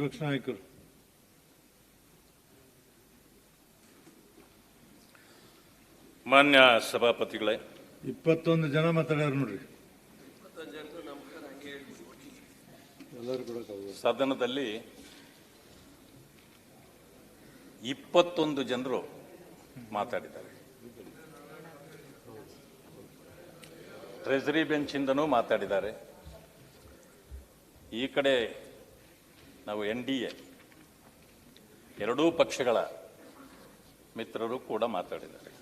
ನಾಯಕರು ಮಾನ್ಯ ಸಭಾಪತಿಗಳೇ. ಇಪ್ಪತ್ತೊಂದು ಜನ ಮಾತಾಡ್ಯಾರ ನೋಡ್ರಿ. ಸದನದಲ್ಲಿ ಇಪ್ಪತ್ತೊಂದು ಜನರು ಮಾತಾಡಿದ್ದಾರೆ. ಟ್ರೆಜರಿ ಬೆಂಚಿಂದನೂ ಮಾತಾಡಿದ್ದಾರೆ. ಈ ಕಡೆ ನಾವು ಎನ್ ಡಿ ಎ, ಎರಡೂ ಪಕ್ಷಗಳ ಮಿತ್ರರು ಕೂಡ ಮಾತಾಡಿದ್ದಾರೆ.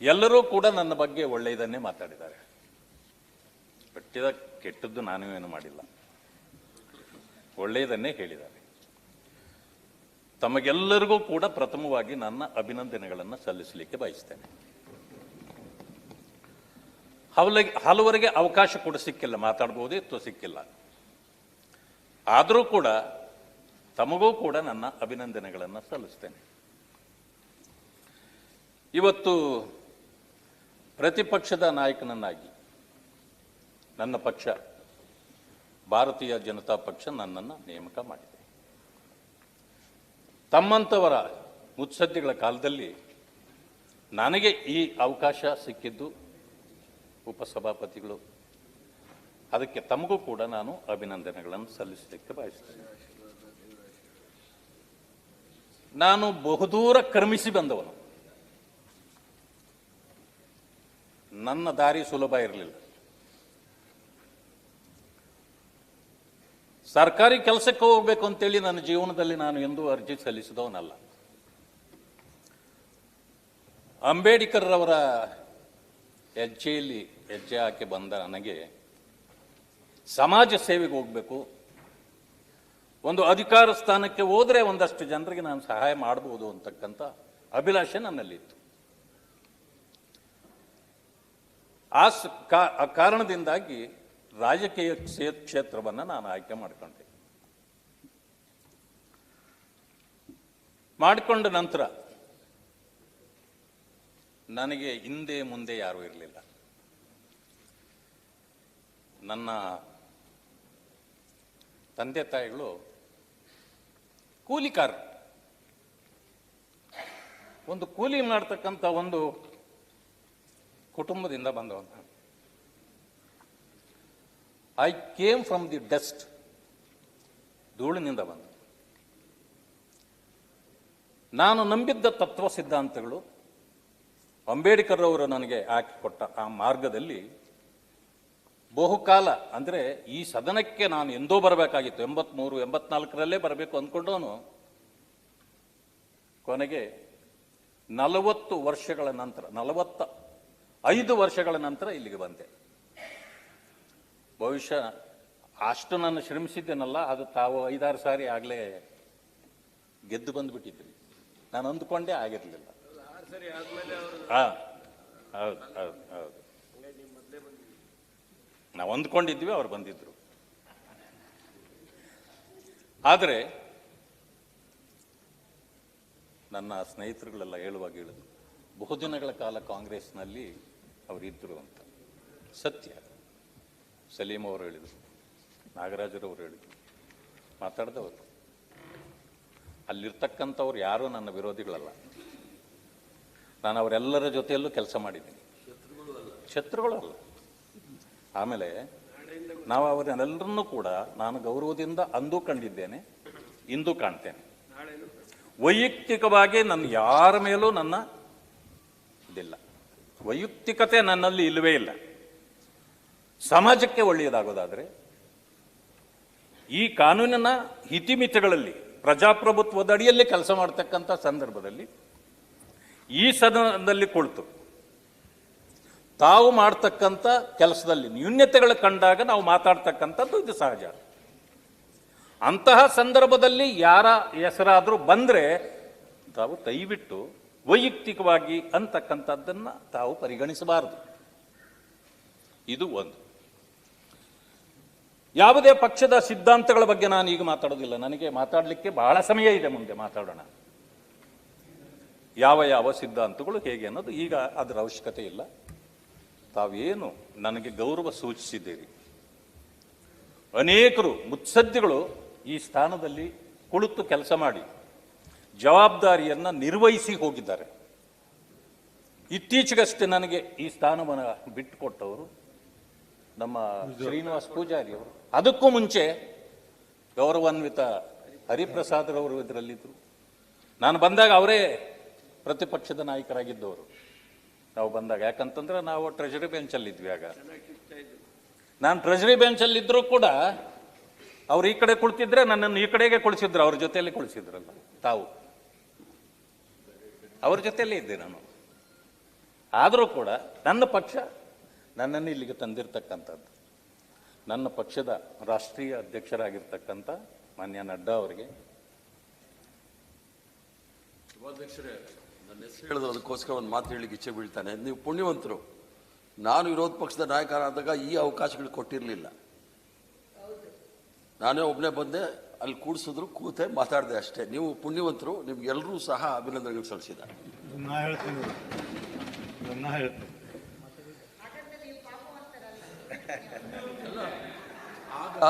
ಎಲ್ಲರೂ ಕೂಡ ನನ್ನ ಬಗ್ಗೆ ಒಳ್ಳೆಯದನ್ನೇ ಮಾತಾಡಿದ್ದಾರೆ. ಪಟ್ಟಿದ ಕೆಟ್ಟದ್ದು ನಾನು ಏನು ಮಾಡಿಲ್ಲ. ಒಳ್ಳೆಯದನ್ನೇ ಹೇಳಿದ್ದಾರೆ. ತಮಗೆಲ್ಲರಿಗೂ ಕೂಡ ಪ್ರಥಮವಾಗಿ ನನ್ನ ಅಭಿನಂದನೆಗಳನ್ನು ಸಲ್ಲಿಸಲಿಕ್ಕೆ ಬಯಸ್ತೇನೆ. ಹಲವರಿಗೆ ಅವಕಾಶ ಕೂಡ ಸಿಕ್ಕಿಲ್ಲ, ಮಾತಾಡ್ಬೋದೇ ಅಥವಾ ಸಿಕ್ಕಿಲ್ಲ. ಆದರೂ ಕೂಡ ತಮಗೂ ಕೂಡ ನನ್ನ ಅಭಿನಂದನೆಗಳನ್ನು ಸಲ್ಲಿಸ್ತೇನೆ. ಇವತ್ತು ಪ್ರತಿಪಕ್ಷದ ನಾಯಕನನ್ನಾಗಿ, ನನ್ನ ಪಕ್ಷ, ಭಾರತೀಯ ಜನತಾ ಪಕ್ಷ ನನ್ನನ್ನು ನೇಮಕ ಮಾಡಿದೆ. ತಮ್ಮಂಥವರ ಮುತ್ಸದ್ದಿಗಳ ಕಾಲದಲ್ಲಿ ನನಗೆ ಈ ಅವಕಾಶ ಸಿಕ್ಕಿದ್ದು ಉಪಸಭಾಪತಿಗಳು ಅದಕ್ಕೆ ತಮಗೂ ಕೂಡ ನಾನು ಅಭಿನಂದನೆಗಳನ್ನು ಸಲ್ಲಿಸಲಿಕ್ಕೆ ಬಯಸ್ತೇನೆ. ನಾನು ಬಹುದೂರ ಕ್ರಮಿಸಿ ಬಂದವನು. ನನ್ನ ದಾರಿ ಸುಲಭ ಇರಲಿಲ್ಲ. ಸರ್ಕಾರಿ ಕೆಲಸಕ್ಕೆ ಹೋಗ್ಬೇಕು ಅಂತೇಳಿ ನನ್ನ ಜೀವನದಲ್ಲಿ ನಾನು ಎಂದೂ ಅರ್ಜಿ ಸಲ್ಲಿಸಿದವನಲ್ಲ. ಅಂಬೇಡ್ಕರ್ ಅವರ ಹೆಜ್ಜೆಯಲ್ಲಿ ಹೆಜ್ಜೆ ಹಾಕಿ ಬಂದ ನನಗೆ ಸಮಾಜ ಸೇವೆಗೆ ಹೋಗಬೇಕು. ಒಂದು ಅಧಿಕಾರ ಸ್ಥಾನಕ್ಕೆ ಹೋದರೆ ಒಂದಷ್ಟು ಜನರಿಗೆ ನಾನು ಸಹಾಯ ಮಾಡಬಹುದು ಅಂತಕ್ಕಂಥ ಅಭಿಲಾಷೆ ನನ್ನಲ್ಲಿತ್ತು. ಆ ಕಾರಣದಿಂದಾಗಿ ರಾಜಕೀಯ ಕ್ಷೇ- ಕ್ಷೇತ್ರವನ್ನು ನಾನು ಆಯ್ಕೆ ಮಾಡಿಕೊಂಡೆ. ಮಾಡಿಕೊಂಡ ನಂತರ ನನಗೆ ಹಿಂದೆ ಮುಂದೆ ಯಾರೂ ಇರಲಿಲ್ಲ. ನನ್ನ ತಂದೆ ತಾಯಿಗಳು ಕೂಲಿಕಾರ. ಒಂದು ಕೂಲಿ ಮಾಡ್ತಕ್ಕಂಥ ಒಂದು ಕುಟುಂಬದಿಂದ ಬಂದವಂತ. I came from the dust ಧೂಳಿನಿಂದ ಬಂದ. ನಾನು ನಂಬಿದ್ದ ತತ್ವ ಸಿದ್ಧಾಂತಗಳು ಅಂಬೇಡ್ಕರ್ ಅವರು ನನಗೆ ಹಾಕಿಕೊಟ್ಟ ಆ ಮಾರ್ಗದಲ್ಲಿ ಬಹುಕಾಲ ಅಂದರೆ ಈ ಸದನಕ್ಕೆ ನಾನು ಎಂದೋ ಬರಬೇಕಾಗಿತ್ತು ಎಂಬತ್ಮೂರು ಎಂಬತ್ನಾಲ್ಕರಲ್ಲೇ ಬರಬೇಕು ಅಂದ್ಕೊಂಡವನು ಕೊನೆಗೆ ನಲವತ್ತು ವರ್ಷಗಳ ನಂತರ ನಲವತ್ತ ಐದು ವರ್ಷಗಳ ನಂತರ ಇಲ್ಲಿಗೆ ಬಂದೆ. ಬಹುಶಃ ಅಷ್ಟು ನಾನು ಶ್ರಮಿಸಿದ್ದೇನಲ್ಲ ಅದು ತಾವು ಐದಾರು ಸಾರಿ ಆಗಲೇ ಗೆದ್ದು ಬಂದುಬಿಟ್ಟಿದ್ರಿ. ನಾನು ಅಂದುಕೊಂಡೇ ಆಗಿರಲಿಲ್ಲ. ಹಾಂ ಹೌದು ಹೌದು ಹೌದು. ನಾವು ಅಂದ್ಕೊಂಡಿದ್ವಿ ಅವ್ರು ಬಂದಿದ್ರು. ಆದರೆ ನನ್ನ ಸ್ನೇಹಿತರುಗಳೆಲ್ಲ ಹೇಳುವಾಗ ಹೇಳಿದ್ರು ಬಹುದಿನಗಳ ಕಾಲ ಕಾಂಗ್ರೆಸ್ನಲ್ಲಿ ಅವರಿದ್ದರು ಅಂತ. ಸತ್ಯ. ಸಲೀಮ್ ಅವರು ಹೇಳಿದರು ನಾಗರಾಜರವರು ಹೇಳಿದರು ಮಾತಾಡಿದವರು. ಅಲ್ಲಿರ್ತಕ್ಕಂಥವ್ರು ಯಾರೂ ನನ್ನ ವಿರೋಧಿಗಳಲ್ಲ. ನಾನು ಅವರೆಲ್ಲರ ಜೊತೆಯಲ್ಲೂ ಕೆಲಸ ಮಾಡಿದ್ದೀನಿ. ಶತ್ರುಗಳು ಅಲ್ಲ. ಆಮೇಲೆ ನಾವು ಅವರನ್ನೆಲ್ಲರನ್ನೂ ಕೂಡ ನಾನು ಗೌರವದಿಂದ ಅಂದು ಕಂಡಿದ್ದೇನೆ, ಇಂದು ಕಾಣ್ತೇನೆ. ವೈಯಕ್ತಿಕವಾಗಿ ನನ್ನ ಯಾರ ಮೇಲೂ ನನ್ನ ಇದಿಲ್ಲ. ವೈಯಕ್ತಿಕತೆ ನನ್ನಲ್ಲಿ ಇಲ್ಲವೇ ಇಲ್ಲ. ಸಮಾಜಕ್ಕೆ ಒಳ್ಳೆಯದಾಗೋದಾದರೆ ಈ ಕಾನೂನಿನ ಹಿತಿಮಿತಿಗಳಲ್ಲಿ, ಪ್ರಜಾಪ್ರಭುತ್ವದ ಅಡಿಯಲ್ಲಿ ಕೆಲಸ ಮಾಡ್ತಕ್ಕಂಥ ಸಂದರ್ಭದಲ್ಲಿ ಈ ಸದನದಲ್ಲಿ ಕುಳಿತು ತಾವು ಮಾಡ್ತಕ್ಕಂಥ ಕೆಲಸದಲ್ಲಿ ನ್ಯೂನ್ಯತೆಗಳು ಕಂಡಾಗ ನಾವು ಮಾತಾಡ್ತಕ್ಕಂಥದ್ದು ಇದು ಸಹಜ. ಅಂತಹ ಸಂದರ್ಭದಲ್ಲಿ ಯಾರ ಹೆಸರಾದರೂ ಬಂದರೆ ತಾವು ದಯವಿಟ್ಟು ವೈಯಕ್ತಿಕವಾಗಿ ಅಂತಕ್ಕಂಥದ್ದನ್ನು ತಾವು ಪರಿಗಣಿಸಬಾರದು. ಇದು ಒಂದು. ಯಾವುದೇ ಪಕ್ಷದ ಸಿದ್ಧಾಂತಗಳ ಬಗ್ಗೆ ನಾನು ಈಗ ಮಾತಾಡೋದಿಲ್ಲ. ನನಗೆ ಮಾತಾಡಲಿಕ್ಕೆ ಬಹಳ ಸಮಯ ಇದೆ ಮುಂದೆ ಮಾತಾಡೋಣ. ಯಾವ ಯಾವ ಸಿದ್ಧಾಂತಗಳು ಹೇಗೆ ಅನ್ನೋದು ಈಗ ಅದರ ಅವಶ್ಯಕತೆ ಇಲ್ಲ. ತಾವೇನು ನನಗೆ ಗೌರವ ಸೂಚಿಸಿದ್ದೀರಿ? ಅನೇಕರು ಮುತ್ಸದ್ದಿಗಳು ಈ ಸ್ಥಾನದಲ್ಲಿ ಕುಳಿತು ಕೆಲಸ ಮಾಡಿ ಜವಾಬ್ದಾರಿಯನ್ನ ನಿರ್ವಹಿಸಿ ಹೋಗಿದ್ದಾರೆ. ಇತ್ತೀಚೆಗಷ್ಟೇ ನನಗೆ ಈ ಸ್ಥಾನವನ್ನು ಬಿಟ್ಟುಕೊಟ್ಟವರು ನಮ್ಮ ಶ್ರೀನಿವಾಸ್ ಪೂಜಾರಿ ಅವರು. ಅದಕ್ಕೂ ಮುಂಚೆ ಗೌರವಾನ್ವಿತ ಹರಿಪ್ರಸಾದ್ರವರು ಇದರಲ್ಲಿದ್ದರು. ನಾನು ಬಂದಾಗ ಅವರೇ ಪ್ರತಿಪಕ್ಷದ ನಾಯಕರಾಗಿದ್ದವರು. ನಾವು ಬಂದಾಗ. ಯಾಕಂತಂದ್ರೆ ನಾವು ಟ್ರೆಜರಿ ಬೆಂಚಲ್ಲಿದ್ವಿ ಆಗ. ನಾನು ಟ್ರೆಜರಿ ಬೆಂಚಲ್ಲಿದ್ದರೂ ಕೂಡ ಅವ್ರು ಈ ಕಡೆ ಕುಳಿತಿದ್ರೆ ನನ್ನನ್ನು ಈ ಕಡೆಗೆ ಕುಳಿಸಿದ್ರು ಅವ್ರ ಜೊತೆಯಲ್ಲಿ ಕುಳಿಸಿದ್ರಲ್ಲ ತಾವು. ಅವ್ರ ಜೊತೆಯಲ್ಲೇ ಇದ್ದೆ ನಾನು. ಆದರೂ ಕೂಡ ನನ್ನ ಪಕ್ಷ ನನ್ನನ್ನು ಇಲ್ಲಿಗೆ ತಂದಿರತಕ್ಕಂಥದ್ದು. ನನ್ನ ಪಕ್ಷದ ರಾಷ್ಟ್ರೀಯ ಅಧ್ಯಕ್ಷರಾಗಿರ್ತಕ್ಕಂಥ ಮಾನ್ಯ ನಡ್ಡಾ ಅವರಿಗೆ. ನನ್ನ ಹೆಸರು ಹೇಳಿದ್ರು ಅದಕ್ಕೋಸ್ಕರ ಒಂದು ಮಾತು ಹೇಳಿಕ್ಕೆ ಇಚ್ಛೆ ಬೀಳ್ತಾನೆ. ನೀವು ಪುಣ್ಯವಂತರು. ನಾನು ವಿರೋಧ ಪಕ್ಷದ ನಾಯಕರಾದಾಗ ಈ ಅವಕಾಶಗಳು ಕೊಟ್ಟಿರಲಿಲ್ಲ. ನಾನೇ ಒಬ್ಬನೇ ಬಂದೆ ಅಲ್ಲಿ ಕೂಡಿಸಿದ್ರು ಕೂತೆ ಮಾತಾಡಿದೆ ಅಷ್ಟೇ. ನೀವು ಪುಣ್ಯವಂತರು ನಿಮ್ಗೆಲ್ಲರೂ ಸಹ ಅಭಿನಂದನೆಗಳು ಸಲ್ಲಿಸಿದ. ಆಗ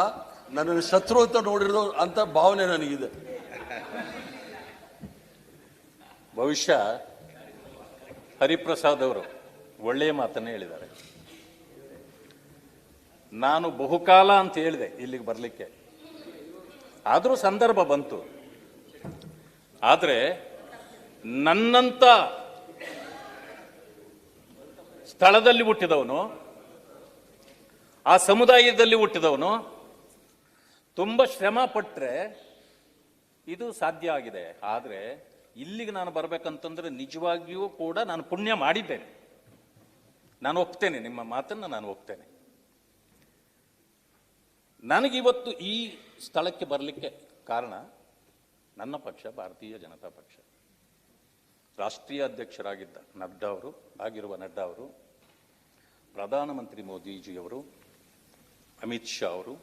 ನನ್ನನ್ನು ಶತ್ರು ಅಂತ ನೋಡಿರೋ ಅಂತ ಭಾವನೆ ನನಗಿದೆ. ಬಹುಶಃ ಹರಿಪ್ರಸಾದ್ ಅವರು ಒಳ್ಳೆಯ ಮಾತನ್ನೇ ಹೇಳಿದ್ದಾರೆ. ನಾನು ಬಹುಕಾಲ ಅಂತ ಹೇಳಿದೆ ಇಲ್ಲಿಗೆ ಬರಲಿಕ್ಕೆ. ಆದರೂ ಸಂದರ್ಭ ಬಂತು. ಆದರೆ ನನ್ನಂತ ಸ್ಥಳದಲ್ಲಿ ಹುಟ್ಟಿದವನು, ಆ ಸಮುದಾಯದಲ್ಲಿ ಹುಟ್ಟಿದವನು ತುಂಬ ಶ್ರಮ ಪಟ್ಟರೆ ಇದು ಸಾಧ್ಯ ಆಗಿದೆ. ಆದರೆ ಇಲ್ಲಿಗೆ ನಾನು ಬರಬೇಕಂತಂದ್ರೆ ನಿಜವಾಗಿಯೂ ಕೂಡ ನಾನು ಪುಣ್ಯ ಮಾಡಿದ್ದೇನೆ. ನಾನು ಒಪ್ತೇನೆ, ನಿಮ್ಮ ಮಾತನ್ನು ನಾನು ಒಪ್ತೇನೆ. ನನಗಿವತ್ತು ಈ ಸ್ಥಳಕ್ಕೆ ಬರಲಿಕ್ಕೆ ಕಾರಣ ನನ್ನ ಪಕ್ಷ, ಭಾರತೀಯ ಜನತಾ ಪಕ್ಷ. ರಾಷ್ಟ್ರೀಯ ಅಧ್ಯಕ್ಷರಾಗಿದ್ದ ನಡ್ಡಾ ಅವರು, ಆಗಿರುವ ನಡ್ಡಾ ಅವರು, ಪ್ರಧಾನಮಂತ್ರಿ ಮೋದಿಜಿಯವರು, ಅಮಿತ್ ಶಾ ಅವರು,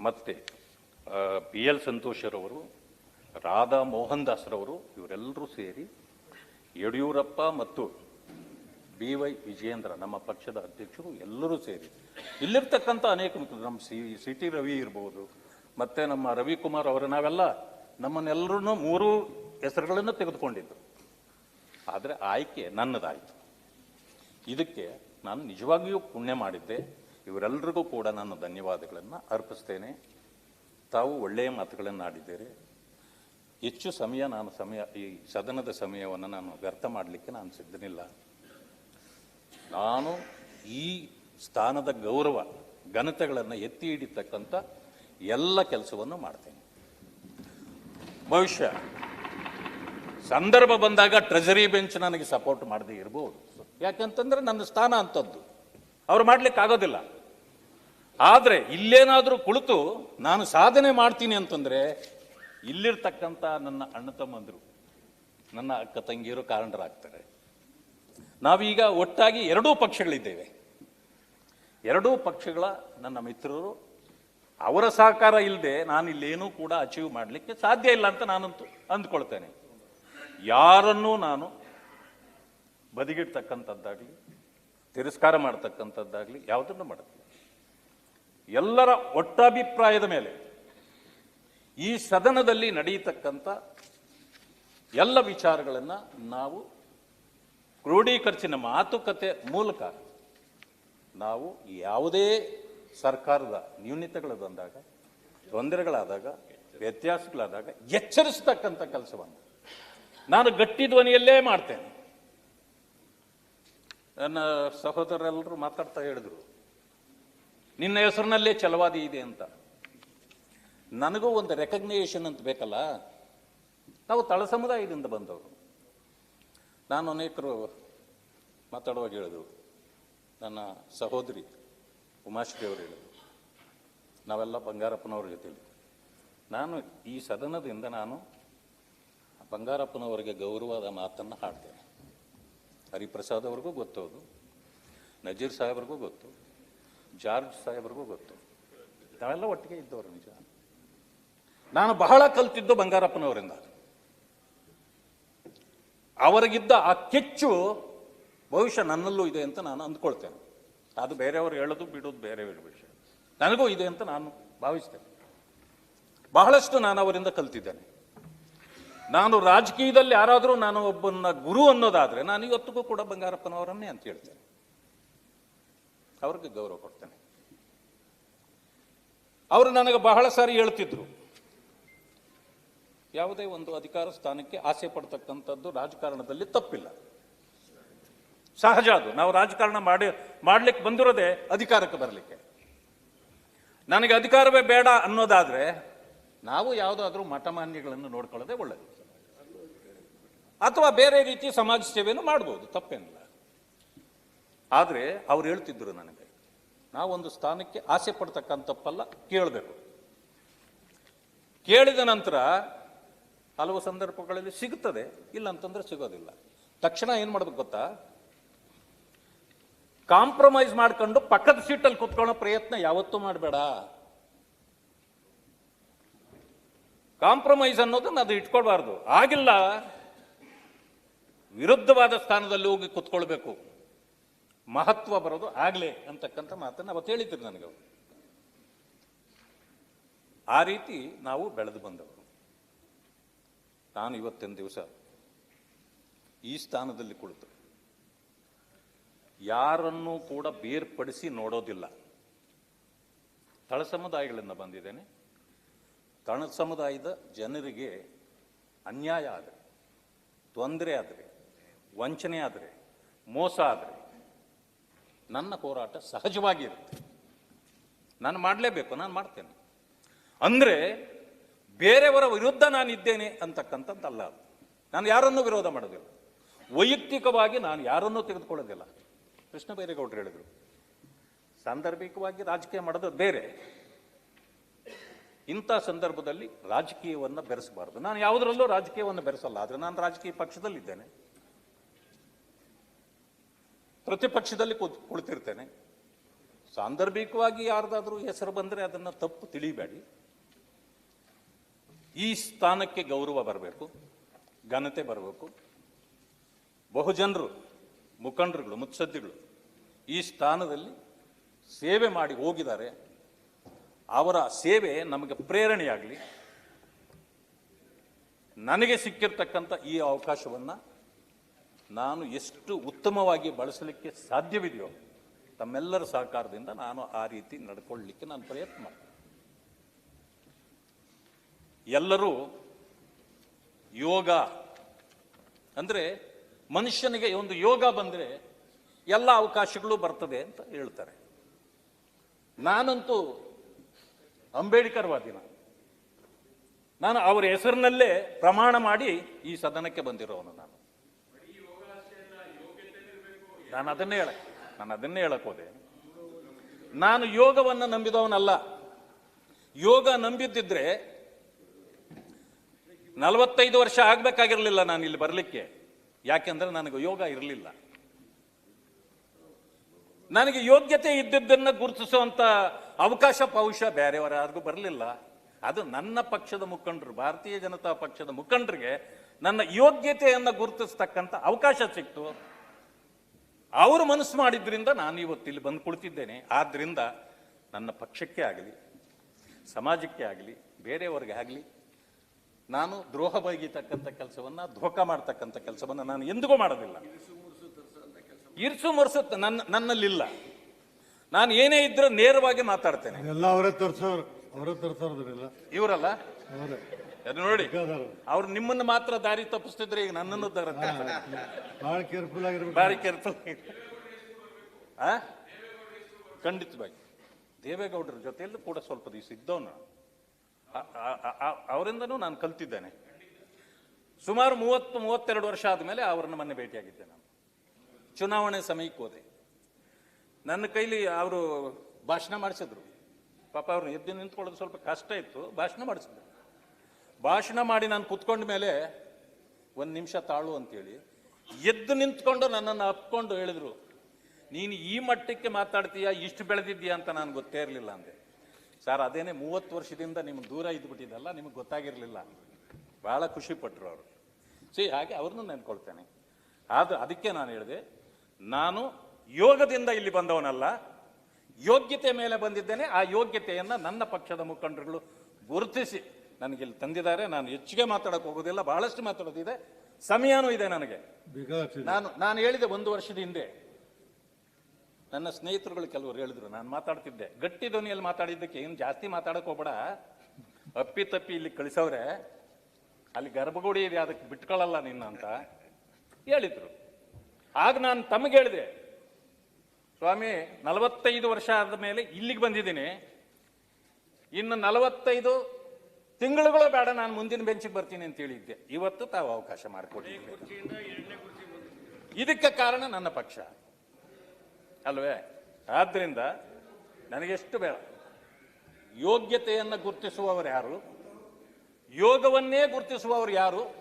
ಮತ್ತೆ ಪಿ ಎಲ್ ಸಂತೋಷರವರು ರಾಧಾ ಮೋಹನ್ ದಾಸ್ರವರು ಇವರೆಲ್ಲರೂ ಸೇರಿ ಯಡಿಯೂರಪ್ಪ ಮತ್ತು ಬಿ ವೈ ವಿಜಯೇಂದ್ರ, ನಮ್ಮ ಪಕ್ಷದ ಅಧ್ಯಕ್ಷರು ಎಲ್ಲರೂ ಸೇರಿ, ಇಲ್ಲಿರ್ತಕ್ಕಂಥ ಅನೇಕ ನಮ್ಮ ಸಿ ಸಿ ಟಿ ರವಿ ಇರ್ಬೋದು, ಮತ್ತು ನಮ್ಮ ರವಿಕುಮಾರ್ ಅವರು, ನಾವೆಲ್ಲ ನಮ್ಮನ್ನೆಲ್ಲರೂ ಮೂರು ಹೆಸರುಗಳನ್ನು ತೆಗೆದುಕೊಂಡಿದ್ದು. ಆದರೆ ಆಯ್ಕೆ ನನ್ನದಾಯಿತು. ಇದಕ್ಕೆ ನಾನು ನಿಜವಾಗಿಯೂ ಪುಣ್ಯ ಮಾಡಿದ್ದೆ. ಇವರೆಲ್ಲರಿಗೂ ಕೂಡ ನಾನು ಧನ್ಯವಾದಗಳನ್ನು ಅರ್ಪಿಸ್ತೇನೆ. ತಾವು ಒಳ್ಳೆಯ ಮಾತುಗಳನ್ನು ಆಡಿದ್ದೀರಿ ಹೆಚ್ಚು ಸಮಯ ನಾನು ಸಮಯ, ಈ ಸದನದ ಸಮಯವನ್ನು ನಾನು ವ್ಯರ್ಥ ಮಾಡಲಿಕ್ಕೆ ನಾನು ಸಿದ್ಧನಿಲ್ಲ. ನಾನು ಈ ಸ್ಥಾನದ ಗೌರವ, ಘನತೆಗಳನ್ನು ಎತ್ತಿ ಹಿಡಿತಕ್ಕಂಥ ಎಲ್ಲ ಕೆಲಸವನ್ನು ಮಾಡ್ತೇನೆ. ಭವಿಷ್ಯ ಸಂದರ್ಭ ಬಂದಾಗ ಟ್ರೆಜರಿ ಬೆಂಚ್ ನನಗೆ ಸಪೋರ್ಟ್ ಮಾಡದೇ ಇರಬಹುದು ಯಾಕಂತಂದ್ರೆ ನನ್ನ ಸ್ಥಾನ ಅಂಥದ್ದು ಅವ್ರು ಮಾಡ್ಲಿಕ್ಕೆ ಆಗೋದಿಲ್ಲ. ಆದರೆ ಇಲ್ಲೇನಾದರೂ ಕುಳಿತು ನಾನು ಸಾಧನೆ ಮಾಡ್ತೀನಿ ಅಂತಂದ್ರೆ ಇಲ್ಲಿರ್ತಕ್ಕಂಥ ನನ್ನ ಅಣ್ಣ ತಮ್ಮಂದರು, ನನ್ನ ಅಕ್ಕ ತಂಗಿಯರು ಕಾರಣರಾಗ್ತಾರೆ ನಾವೀಗ ಒಟ್ಟಾಗಿ ಎರಡೂ ಪಕ್ಷಗಳಿದ್ದೇವೆ. ಎರಡೂ ಪಕ್ಷಗಳ ನನ್ನ ಮಿತ್ರರು, ಅವರ ಸಹಕಾರ ಇಲ್ಲದೆ ನಾನು ಇಲ್ಲೇನೂ ಕೂಡ ಅಚೀವ್ ಮಾಡಲಿಕ್ಕೆ ಸಾಧ್ಯ ಇಲ್ಲ ಅಂತ ನಾನಂತೂ ಅಂದ್ಕೊಳ್ತೇನೆ. ಯಾರನ್ನೂ ನಾನು ಬದಿಗಿಡ್ತಕ್ಕಂಥದ್ದಾಗಲಿ, ತಿರಸ್ಕಾರ ಮಾಡ್ತಕ್ಕಂಥದ್ದಾಗಲಿ ಯಾವುದನ್ನು ಮಾಡುತ್ತೆ ಎಲ್ಲರ ಒಟ್ಟಾಭಿಪ್ರಾಯದ ಮೇಲೆ ಈ ಸದನದಲ್ಲಿ ನಡೆಯತಕ್ಕಂಥ ಎಲ್ಲ ವಿಚಾರಗಳನ್ನು ನಾವು ಕ್ರೋಢೀಕರಿಸಿನ ಮಾತುಕತೆ ಮೂಲಕ ನಾವು ಯಾವುದೇ ಸರ್ಕಾರದ ನ್ಯೂನತೆಗಳು ಬಂದಾಗ, ತೊಂದರೆಗಳಾದಾಗ, ವ್ಯತ್ಯಾಸಗಳಾದಾಗ ಎಚ್ಚರಿಸ್ತಕ್ಕಂಥ ಕೆಲಸವನ್ನು ನಾನು ಗಟ್ಟಿ ಧ್ವನಿಯಲ್ಲೇ ಮಾಡ್ತೇನೆ. ನನ್ನ ಸಹೋದರರೆಲ್ಲರೂ ಮಾತಾಡ್ತಾ ಹೇಳಿದ್ರು, ನಿನ್ನ ಹೆಸರಿನಲ್ಲೇ ಚಲವಾದಿ ಇದೆ ಅಂತ. ನನಗೂ ಒಂದು ರೆಕಗ್ನೇಷನ್ ಅಂತ ಬೇಕಲ್ಲ? ನಾವು ತಳ ಸಮುದಾಯದಿಂದ ಬಂದವರು. ನಾನು ಅನೇಕರು ಮಾತಾಡುವಾಗ ಹೇಳಿದ್ರು. ನನ್ನ ಸಹೋದರಿ ಉಮಾಶ್ರೀ ಅವರು ಹೇಳಿದರು. ನಾವೆಲ್ಲ ಬಂಗಾರಪ್ಪನವ್ರ ಜೊತೆಲಿ. ನಾನು ಈ ಸದನದಿಂದ ನಾನು ಬಂಗಾರಪ್ಪನವರಿಗೆ ಗೌರವದ ಮಾತನ್ನು ಹಾಡ್ತೇನೆ. ಹರಿಪ್ರಸಾದ್ ಅವ್ರಿಗೂ ಗೊತ್ತೋದು, ನಜೀರ್ ಸಾಹೇಬ್ರಿಗೂ ಗೊತ್ತು, ಜಾರ್ಜ್ ಸಾಹೇಬ್ರಿಗೂ ಗೊತ್ತು. ನಾವೆಲ್ಲ ಒಟ್ಟಿಗೆ ಇದ್ದವರು ನಿಜ. ನಾನು ಬಹಳ ಕಲ್ತಿದ್ದು ಬಂಗಾರಪ್ಪನವರಿಂದ. ಅವರಿಗಿದ್ದ ಆ ಕೆಚ್ಚು ಬಹುಶಃ ನನ್ನಲ್ಲೂ ಇದೆ ಅಂತ ನಾನು ಅಂದ್ಕೊಳ್ತೇನೆ. ಅದು ಬೇರೆಯವರು ಹೇಳೋದು ಬಿಡೋದು ಬೇರೆ ವಿಷಯ. ನನಗೂ ಇದೆ ಅಂತ ನಾನು ಭಾವಿಸ್ತೇನೆ. ಬಹಳಷ್ಟು ನಾನು ಅವರಿಂದ ಕಲ್ತಿದ್ದೇನೆ. ನಾನು ರಾಜಕೀಯದಲ್ಲಿ ಯಾರಾದರೂ ನಾನು ಒಬ್ಬನ ಗುರು ಅನ್ನೋದಾದರೆ ನಾನು ಇವತ್ತಿಗೂ ಕೂಡ ಬಂಗಾರಪ್ಪನವರನ್ನೇ ಅಂತ ಹೇಳ್ತೇನೆ. ಅವ್ರಿಗೆ ಗೌರವ ಕೊಡ್ತೇನೆ. ಅವರು ನನಗೆ ಬಹಳ ಸಾರಿ ಹೇಳ್ತಿದ್ರು. ಯಾವುದೇ ಒಂದು ಅಧಿಕಾರ ಸ್ಥಾನಕ್ಕೆ ಆಸೆ ಪಡ್ತಕ್ಕಂಥದ್ದು ರಾಜಕಾರಣದಲ್ಲಿ ತಪ್ಪಿಲ್ಲ. ಸಹಜ ಅದು. ನಾವು ರಾಜಕಾರಣ ಮಾಡಿ ಮಾಡ್ಲಿಕ್ಕೆ ಬಂದಿರೋದೇ ಅಧಿಕಾರಕ್ಕೆ ಬರಲಿಕ್ಕೆ. ನನಗೆ ಅಧಿಕಾರವೇ ಬೇಡ ಅನ್ನೋದಾದ್ರೆ ನಾವು ಯಾವುದಾದ್ರೂ ಮಠಮಾನ್ಯಗಳನ್ನು ನೋಡ್ಕೊಳ್ಳೋದೇ ಒಳ್ಳೆಯದು ಅಥವಾ ಬೇರೆ ರೀತಿ ಸಮಾಜ ಸೇವೆಯನ್ನು ಮಾಡ್ಬೋದು, ತಪ್ಪೇನಿಲ್ಲ. ಆದರೆ ಅವ್ರು ಹೇಳ್ತಿದ್ರು ನನಗೆ, ನಾವೊಂದು ಸ್ಥಾನಕ್ಕೆ ಆಸೆ ಪಡ್ತಕ್ಕಂಥಪ್ಪಲ್ಲ ಕೇಳಬೇಕು. ಕೇಳಿದ ನಂತರ ಹಲವು ಸಂದರ್ಭಗಳಲ್ಲಿ ಸಿಗುತ್ತದೆ. ಇಲ್ಲ ಅಂತಂದ್ರೆ ಸಿಗೋದಿಲ್ಲ. ತಕ್ಷಣ ಏನು ಮಾಡ್ಬೇಕು ಗೊತ್ತಾ? ಕಾಂಪ್ರಮೈಸ್ ಮಾಡ್ಕೊಂಡು ಪಕ್ಕದ ಸೀಟಲ್ಲಿ ಕುತ್ಕೊಳ್ಳೋ ಪ್ರಯತ್ನ ಯಾವತ್ತೂ ಮಾಡಬೇಡ. ಕಾಂಪ್ರಮೈಸ್ ಅನ್ನೋದನ್ನ ಅದು ಇಟ್ಕೊಳ್ಬಾರ್ದು. ಆಗಿಲ್ಲ, ವಿರುದ್ಧವಾದ ಸ್ಥಾನದಲ್ಲಿ ಹೋಗಿ ಕುತ್ಕೊಳ್ಬೇಕು. ಮಹತ್ವ ಬರೋದು ಆಗಲೇ ಅಂತಕ್ಕಂಥ ಮಾತನ್ನು ಅವತ್ತು ಹೇಳಿದ್ರು ನನಗೆ ಆ ರೀತಿ ನಾವು ಬೆಳೆದು ಬಂದವರು. ನಾನು ಇವತ್ತಿನ ದಿವಸ ಈ ಸ್ಥಾನದಲ್ಲಿ ಕುಳಿತು. ಯಾರನ್ನೂ ಕೂಡ ಬೇರ್ಪಡಿಸಿ ನೋಡೋದಿಲ್ಲ. ತಳ ಸಮುದಾಯಗಳಿಂದ ಬಂದಿದ್ದೇನೆ. ತಳ ಸಮುದಾಯದ ಜನರಿಗೆ ಅನ್ಯಾಯ ಆದರೆ, ತೊಂದರೆ ಆದರೆ, ವಂಚನೆ ಆದರೆ, ಮೋಸ ಆದರೆ ನನ್ನ ಹೋರಾಟ ಸಹಜವಾಗಿರುತ್ತೆ. ನಾನು ಮಾಡಲೇಬೇಕು, ನಾನು ಮಾಡ್ತೇನೆ. ಅಂದರೆ ಬೇರೆಯವರ ವಿರುದ್ಧ ನಾನಿದ್ದೇನೆ ಅಂತಕ್ಕಂಥದ್ದಲ್ಲ ನಾನು ಯಾರನ್ನೂ ವಿರೋಧ ಮಾಡೋದಿಲ್ಲ. ವೈಯಕ್ತಿಕವಾಗಿ ನಾನು ಯಾರನ್ನೂ ತೆಗೆದುಕೊಳ್ಳೋದಿಲ್ಲ. ಕೃಷ್ಣ ಬೈರೇಗೌಡರು ಹೇಳಿದರು, ಸಾಂದರ್ಭಿಕವಾಗಿ ರಾಜಕೀಯ ಮಾಡೋದು ಬೇರೆ. ಇಂಥ ಸಂದರ್ಭದಲ್ಲಿ ರಾಜಕೀಯವನ್ನು ಬೆರೆಸಬಾರ್ದು. ನಾನು ಯಾವುದರಲ್ಲೂ ರಾಜಕೀಯವನ್ನು ಬೆರೆಸಲ್ಲ, ಆದರೆ ನಾನು ರಾಜಕೀಯ ಪಕ್ಷದಲ್ಲಿದ್ದೇನೆ. ಪ್ರತಿಪಕ್ಷದಲ್ಲಿ ಕೂತ್ ಕುಳಿತಿರ್ತೇನೆ. ಸಾಂದರ್ಭಿಕವಾಗಿ ಯಾರ್ದಾದ್ರೂ ಹೆಸರು ಬಂದರೆ ಅದನ್ನು ತಪ್ಪು ತಿಳಿಬೇಡಿ. ಈ ಸ್ಥಾನಕ್ಕೆ ಗೌರವ ಬರಬೇಕು, ಘನತೆ ಬರಬೇಕು. ಬಹುಜನರು, ಮುಖಂಡರುಗಳು, ಮುತ್ಸದ್ದಿಗಳು ಈ ಸ್ಥಾನದಲ್ಲಿ ಸೇವೆ ಮಾಡಿ ಹೋಗಿದ್ದಾರೆ. ಅವರ ಸೇವೆ ನಮಗೆ ಪ್ರೇರಣೆಯಾಗಲಿ, ನನಗೆ ಸಿಕ್ಕಿರ್ತಕ್ಕಂಥ ಈ ಅವಕಾಶವನ್ನು ನಾನು ಎಷ್ಟು ಉತ್ತಮವಾಗಿ ಬಳಸಲಿಕ್ಕೆ ಸಾಧ್ಯವಿದೆಯೋ ತಮ್ಮೆಲ್ಲರ ಸಹಕಾರದಿಂದ ನಾನು ಆ ರೀತಿ ನಡ್ಕೊಳ್ಳಿಕ್ಕೆ ನಾನು ಪ್ರಯತ್ನ ಮಾಡ್ತೀನಿ. ಎಲ್ಲರೂ ಯೋಗ ಅಂದರೆ ಮನುಷ್ಯನಿಗೆ ಒಂದು ಯೋಗ ಬಂದರೆ ಎಲ್ಲ ಅವಕಾಶಗಳು ಬರ್ತದೆ ಅಂತ ಹೇಳ್ತಾರೆ. ನಾನಂತೂ ಅಂಬೇಡ್ಕರ್ ವಾದಿನ ನಾನು ಅವರ ಹೆಸರಿನಲ್ಲೇ ಪ್ರಮಾಣ ಮಾಡಿ ಈ ಸದನಕ್ಕೆ ಬಂದಿರೋನು ನಾನು. ನಾನು ಅದನ್ನೇ ಹೇಳ, ನಾನು ಅದನ್ನೇ ಹೇಳಕ್ ಹೋದೆ. ನಾನು ಯೋಗವನ್ನು ನಂಬಿದವನಲ್ಲ. ಯೋಗ ನಂಬಿದ್ದಿದ್ರೆ ನಲವತ್ತೈದು ವರ್ಷ ಆಗಬೇಕಾಗಿರಲಿಲ್ಲ ನಾನು ಇಲ್ಲಿ ಬರಲಿಕ್ಕೆ. ಯಾಕೆಂದ್ರೆ ನನಗೆ ಯೋಗ ಇರಲಿಲ್ಲ. ನನಗೆ ಯೋಗ್ಯತೆ ಇದ್ದಿದ್ದನ್ನ ಗುರುತಿಸುವಂತ ಅವಕಾಶ ಪೌಷ ಬೇರೆಯವರ ಯಾರಿಗೂ ಬರಲಿಲ್ಲ. ಅದು ನನ್ನ ಪಕ್ಷದ ಮುಖಂಡರು, ಭಾರತೀಯ ಜನತಾ ಪಕ್ಷದ ಮುಖಂಡರಿಗೆ ನನ್ನ ಯೋಗ್ಯತೆಯನ್ನು ಗುರುತಿಸ್ತಕ್ಕಂಥ ಅವಕಾಶ ಸಿಕ್ತು. ಅವರು ಮನಸ್ಸು ಮಾಡಿದ್ರಿಂದ ನಾನು ಇವತ್ತು ಇಲ್ಲಿ ಬಂದು ಕುಳಿತಿದ್ದೇನೆ. ಆದ್ದರಿಂದ ನನ್ನ ಪಕ್ಷಕ್ಕೆ ಆಗಲಿ, ಸಮಾಜಕ್ಕೆ ಆಗಲಿ, ಬೇರೆಯವ್ರಿಗೆ ಆಗಲಿ ನಾನು ದ್ರೋಹ ಬಗೆಯತಕ್ಕಂಥ ಕೆಲಸವನ್ನ ಧೋಕ ಮಾಡ್ತಕ್ಕಂಥ ಕೆಲಸವನ್ನ ನಾನು ಎಂದಿಗೂ ಮಾಡೋದಿಲ್ಲ. ಇರ್ಸು ಮುರುಸು ನನ್ನ ನನ್ನಲ್ಲಿಲ್ಲ. ನಾನು ಏನೇ ಇದ್ರೂ ನೇರವಾಗಿ ಮಾತಾಡ್ತೇನೆ. ಎಲ್ಲ ಅವರೇ ತೋರ್ಸೋರು ಅವರೇ ಇವರಲ್ಲ. ನೋಡಿ ಅವ್ರು ನಿಮ್ಮನ್ನು ಮಾತ್ರ ದಾರಿ ತಪ್ಪಿಸ್ತಿದ್ರೆ ಈಗ ನನ್ನನ್ನು. ಭಾಳ ಕೇರ್ಫುಲ್ ಆಗಿರ್ಬೇಕು. ಬಾರಿ ಕೇರ್ಫುಲ್ ಆ? ಖಂಡಿತವಾಗಿ. ದೇವೇಗೌಡರ ಜೊತೆಯಲ್ಲೂ ಕೂಡ ಸ್ವಲ್ಪ ದಿವಸ ಇದ್ದವನು ಅವರಿಂದನೂ ನಾನು ಕಲ್ತಿದ್ದೇನೆ. ಸುಮಾರು ಮೂವತ್ತು, ಮೂವತ್ತೆರಡು ವರ್ಷ ಆದಮೇಲೆ ಅವರನ್ನು ಮೊನ್ನೆ ಭೇಟಿಯಾಗಿದ್ದೆ ನಾನು. ಚುನಾವಣೆ ಸಮಯಕ್ಕೆ ಹೋದೆ. ನನ್ನ ಕೈಲಿ ಅವರು ಭಾಷಣ ಮಾಡಿಸಿದ್ರು. ಪಾಪ ಅವ್ರನ್ನ ಎದ್ದು ನಿಂತ್ಕೊಳ್ಳೋದು ಸ್ವಲ್ಪ ಕಷ್ಟ ಇತ್ತು, ಭಾಷಣ ಮಾಡಿಸಿದ್ರು. ಭಾಷಣ ಮಾಡಿ ನಾನು ಕುತ್ಕೊಂಡ ಮೇಲೆ ಒಂದು ನಿಮಿಷ ತಾಳು ಅಂತೇಳಿ ಎದ್ದು ನಿಂತ್ಕೊಂಡು ನನ್ನನ್ನು ಅಪ್ಕೊಂಡು ಹೇಳಿದ್ರು, ನೀನು ಈ ಮಟ್ಟಕ್ಕೆ ಮಾತಾಡ್ತೀಯಾ, ಇಷ್ಟು ಬೆಳೆದಿದ್ದೀಯಾ ಅಂತ ನಾನು ಗೊತ್ತೇ ಇರಲಿಲ್ಲ ಅಂದೆ. ಸರ್ ಅದೇನೆ ಮೂವತ್ತು ವರ್ಷದಿಂದ ನಿಮ್ಗೆ ದೂರ ಇದ್ಬಿಟ್ಟಿದ್ದಲ್ಲ ನಿಮಗೆ ಗೊತ್ತಾಗಿರಲಿಲ್ಲ. ಭಾಳ ಖುಷಿ ಪಟ್ಟರು ಅವರು. ಸಿ ಹಾಗೆ ಅವ್ರನ್ನೂ ನೆನ್ಕೊಳ್ತೇನೆ. ಆದ ಅದಕ್ಕೆ ನಾನು ಹೇಳಿದೆ ನಾನು ಯೋಗದಿಂದ ಇಲ್ಲಿ ಬಂದವನಲ್ಲ ಯೋಗ್ಯತೆ ಮೇಲೆ ಬಂದಿದ್ದೇನೆ ಆ ಯೋಗ್ಯತೆಯನ್ನು ನನ್ನ ಪಕ್ಷದ ಮುಖಂಡರುಗಳು ಗುರುತಿಸಿ ನನಗೆ ಇಲ್ಲಿ ತಂದಿದ್ದಾರೆ. ನಾನು ಹೆಚ್ಚಿಗೆ ಮಾತಾಡಕ್ಕೆ ಹೋಗೋದಿಲ್ಲ ಬಹಳಷ್ಟು ಮಾತಾಡೋದಿದೆ. ಸಮಯನೂ ಇದೆ ನನಗೆ. ನಾನು ನಾನು ಹೇಳಿದೆ ಒಂದು ವರ್ಷದ ಹಿಂದೆ. ನನ್ನ ಸ್ನೇಹಿತರುಗಳು ಕೆಲವರು ಹೇಳಿದ್ರು, ನಾನು ಮಾತಾಡ್ತಿದ್ದೆ. ಗಟ್ಟಿ ಧ್ವನಿಯಲ್ಲಿ ಮಾತಾಡಿದ್ದಕ್ಕೆ ಏನು ಜಾಸ್ತಿ ಮಾತಾಡಕ್ಕೆ ಹೋಗ್ಬೇಡ. ಅಪ್ಪಿ ತಪ್ಪಿ ಇಲ್ಲಿ ಕಳಿಸವ್ರೆ. ಅಲ್ಲಿ ಗರ್ಭಗುಡಿ ಇದೆ, ಅದಕ್ಕೆ ಬಿಟ್ಕೊಳ್ಳಲ್ಲ ನಿನ್ನ ಅಂತ ಹೇಳಿದ್ರು. ಆಗ ನಾನು ತಮಗೆ ಹೇಳಿದೆ, ಸ್ವಾಮಿ, ನಲವತ್ತೈದು ವರ್ಷ ಆದ ಮೇಲೆ ಇಲ್ಲಿಗೆ ಬಂದಿದ್ದೀನಿ. ಇನ್ನು ನಲವತ್ತೈದು ತಿಂಗಳುಗಳು ಬೇಡ, ನಾನು ಮುಂದಿನ ಬೆಂಚಿಗೆ ಬರ್ತೀನಿ ಅಂತ ಹೇಳಿದ್ದೆ. ಇವತ್ತು ತಾವು ಅವಕಾಶ ಮಾಡಿಕೊಡಿ ಇದಕ್ಕೆ ಕಾರಣ ನನ್ನ ಪಕ್ಷ. ಅಲ್ವೇ? ಆದ್ದರಿಂದ ನನಗೆಷ್ಟು ಬೇಡ. ಯೋಗ್ಯತೆಯನ್ನು ಗುರುತಿಸುವವರು ಯಾರು? ಯೋಗವನ್ನೇ ಗುರುತಿಸುವವರು ಯಾರು?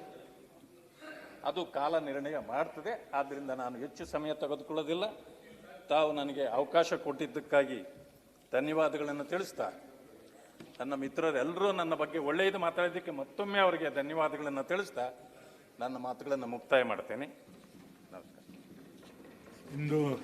ಅದು ಕಾಲ ನಿರ್ಣಯ ಮಾಡ್ತದೆ. ಆದ್ದರಿಂದ ನಾನು ಹೆಚ್ಚು ಸಮಯ ತೆಗೆದುಕೊಳ್ಳೋದಿಲ್ಲ. ತಾವು ನನಗೆ ಅವಕಾಶ ಕೊಟ್ಟಿದ್ದಕ್ಕಾಗಿ ಧನ್ಯವಾದಗಳನ್ನು ತಿಳಿಸ್ತಾ. ನನ್ನ ಮಿತ್ರರೆಲ್ಲರೂ ನನ್ನ ಬಗ್ಗೆ ಒಳ್ಳೆಯದು ಮಾತಾಡೋದಕ್ಕೆ ಮತ್ತೊಮ್ಮೆ ಅವರಿಗೆ ಧನ್ಯವಾದಗಳನ್ನು ತಿಳಿಸ್ತಾ ನನ್ನ ಮಾತುಗಳನ್ನು ಮುಕ್ತಾಯ ಮಾಡ್ತೇನೆ. ನಮಸ್ಕಾರ. ಇಂದು